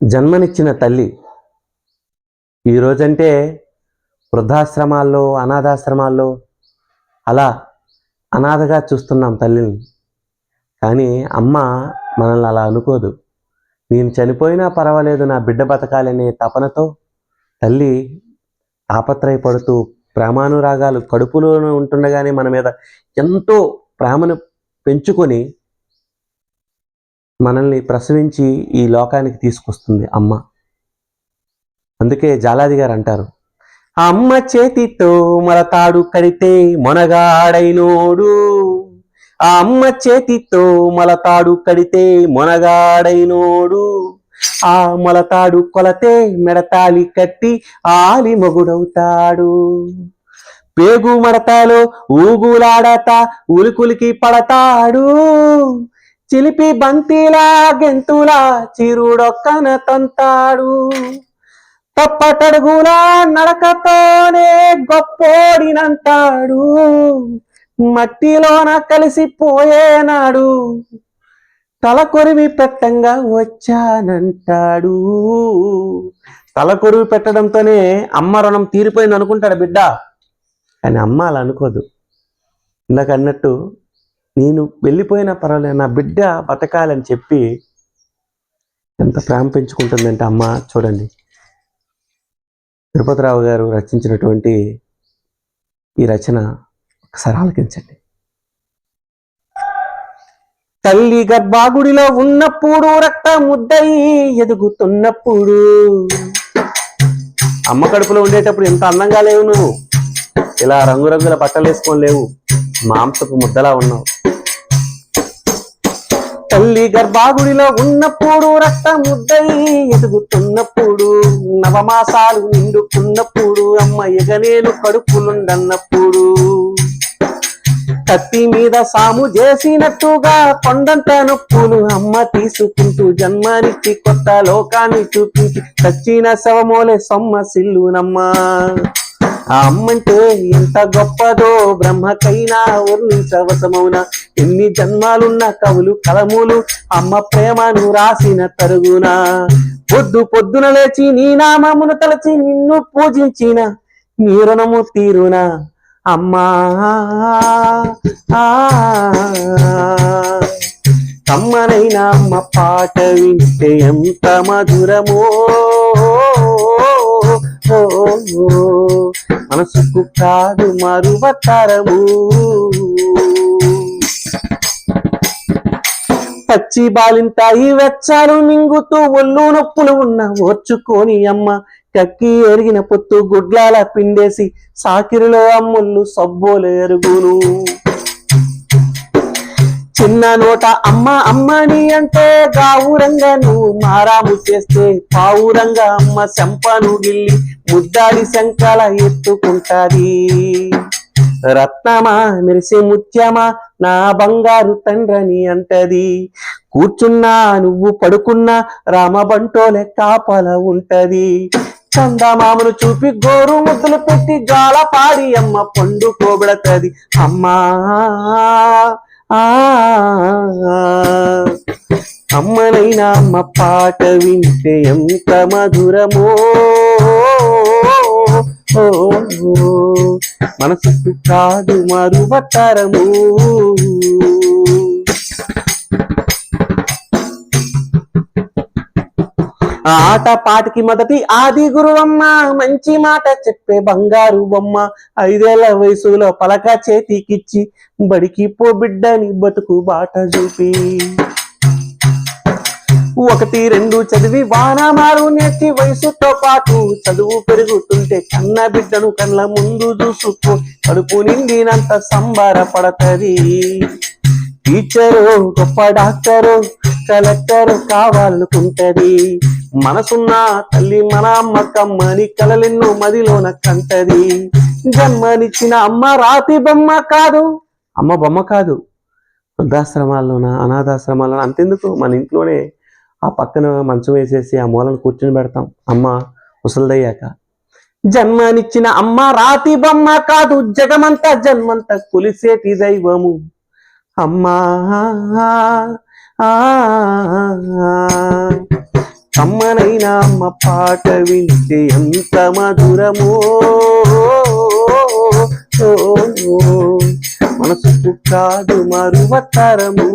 జన్మనిచ్చిన తల్లి ఈరోజంటే వృద్ధాశ్రమాల్లో అనాథాశ్రమాల్లో అలా అనాథగా చూస్తున్నాం తల్లిని. కానీ అమ్మ మనల్ని అలా అనుకోదు. నేను చనిపోయినా పర్వాలేదు నా బిడ్డ బతకాలనే తపనతో తల్లి తాపత్రయపడుతూ ప్రేమానురాగాలు కడుపులో ఉంటుండగానే మన మీద ఎంతో ప్రేమను పెంచుకొని మనల్ని ప్రసవించి ఈ లోకానికి తీసుకొస్తుంది అమ్మ. అందుకే జాలాది గారు అంటారు "ఆ అమ్మ చేతితో మలతాడు కడితే మొనగాడైనోడు. ఆ అమ్మ చేతితో మలతాడు కడితే మొనగాడైనోడు. ఆ మొలతాడు కొలతే మెడతాలి కట్టి ఆలి మొగుడవుతాడు. పేగు మడతాలో ఊగులాడతా ఉలికులికి పడతాడు. చిలిపి బంతిలా గెంతులా చిరుడొక్కన తంతాడు. తప్పటడుగులా నడకతోనే గొప్పోడినంతాడు మట్టిలోన కలిసిపోయేనాడు తల కొరివి పెట్టంగా వచ్చానంటాడు. తల కొరివి పెట్టడంతోనే అమ్మ రుణం తీరిపోయింది అనుకుంటాడు బిడ్డ. కానీ అమ్మ అలా అనుకోదు. ఇందాక అన్నట్టు నేను వెళ్ళిపోయినా పర్వాలేదు నా బిడ్డ బతకాలని చెప్పి ఎంత ప్రేమ పెంచుకుంటుందంటే అమ్మ చూడండి. తిరుపతిరావు గారు రచించినటువంటి ఈ రచన ఒకసారి ఆలకించండి. తల్లి గర్భాగుడిలో ఉన్నప్పుడు రక్త ముద్దయి ఎదుగుతున్నప్పుడు అమ్మ కడుపులో ఉండేటప్పుడు ఎంత అందంగా లేవు నువ్వు. ఇలా రంగురంగుల బట్టలు వేసుకొని లేవు. మాంసపు ముద్దలా ఉన్నావు. తల్లి గర్భాగుడిలో ఉన్నప్పుడు రక్త ముద్దయి ఎదుగుతున్నప్పుడు నవమాసాలు నిండుకున్నప్పుడు అమ్మ ఎగనేలు కడుపులుండన్నప్పుడు. కత్తి మీద సాము చేసినట్టుగా కొండంత నొప్పులు అమ్మ తీసుకుంటూ జన్మనిచ్చి కొత్త లోకాన్ని చూపించి చచ్చిన శవమోలే సొమ్మ సిల్లునమ్మా. ఆ అమ్మంటే ఎంత గొప్పదో బ్రహ్మకైనా వర్ణించవసమౌన ఎన్ని జన్మాలున్న కవులు కలములు అమ్మ ప్రేమను రాసిన తరుగున? పొద్దు పొద్దున లేచి నీ నామమును తలచి నిన్ను పూజించిన నీ రుణము తీరునా? అమ్మా ఆ, అమ్మ పాట వింటే ఎంత మధురమో. మనసుకు కాదు మరువతరము. పచ్చి బాలింతాయి వెచ్చాలు మింగుతూ ఒళ్ళు నొప్పులు ఉన్న ఓర్చుకోని అమ్మ కక్కి ఎరిగిన పొత్తు గుడ్లాల పిండేసి సాకిరిలో అమ్ముళ్ళు సబ్బోలు ఎరుగును చిన్న నోట అమ్మ అమ్మని అంటే గావురంగా నువ్వు మారాము చేస్తే పావురంగా అమ్మ శంపను గిల్లి ముద్దాడి శంకల ఎత్తుకుంటాది. రత్నమా మెరిసి ముత్యమా నా బంగారు తండ్రని అంటది. కూర్చున్నా నువ్వు పడుకున్నా రామబంటోలే కాపల ఉంటది. చందమామను చూపి గోరు ముద్దులు పెట్టి గాల పాడి అమ్మ పండు కోబెడతది. అమ్మా! అమ్మనైనా అమ్మ పాట వింటే ఎంత మధురమో. ఓ, మనసుకు కాదు మరువతరము. ఆట పాటికి మొదటి ఆది గురువమ్మ మంచి మాట చెప్పే బంగారు బొమ్మ. ఐదేళ్ళ వయసులో పలక చేతికిచ్చి బడికి పో బిడ్డని బతుకు బాట చూపి. ఒకటి రెండు చదివి వానమారు నేర్చి వయసుతో పాటు చదువు పెరుగుతుంటే కన్న బిడ్డను కళ్ళ ముందు చూసుకో. కడుపు నిండినంత సంబరపడతది టీచరు గొప్ప డాక్టరు కలెక్టర్ కావాలనుకుంటది. మనసున్న తల్లి మన అమ్మ కమ్మని కలలెన్నో మదిలోన కంటది. జన్మనిచ్చిన అమ్మ రాతి బొమ్మ కాదు. అమ్మ బొమ్మ కాదు. వృద్ధాశ్రమాల్లోన అనాథాశ్రమాల్లోన అంతెందుకు? మన ఇంట్లోనే ఆ పక్కన మంచం వేసేసి ఆ మూలను కూర్చొని పెడతాం. అమ్మ ముసలిదయ్యాక. జన్మనిచ్చిన అమ్మ రాతి బొమ్మ కాదు. జగమంతా జన్మంతా కొలిసేటి దైవము. అమ్మా ఆ. అమ్మనైనా అమ్మ పాట వింటే ఎంత మధురమో మనసుకు కాదు మరువతరము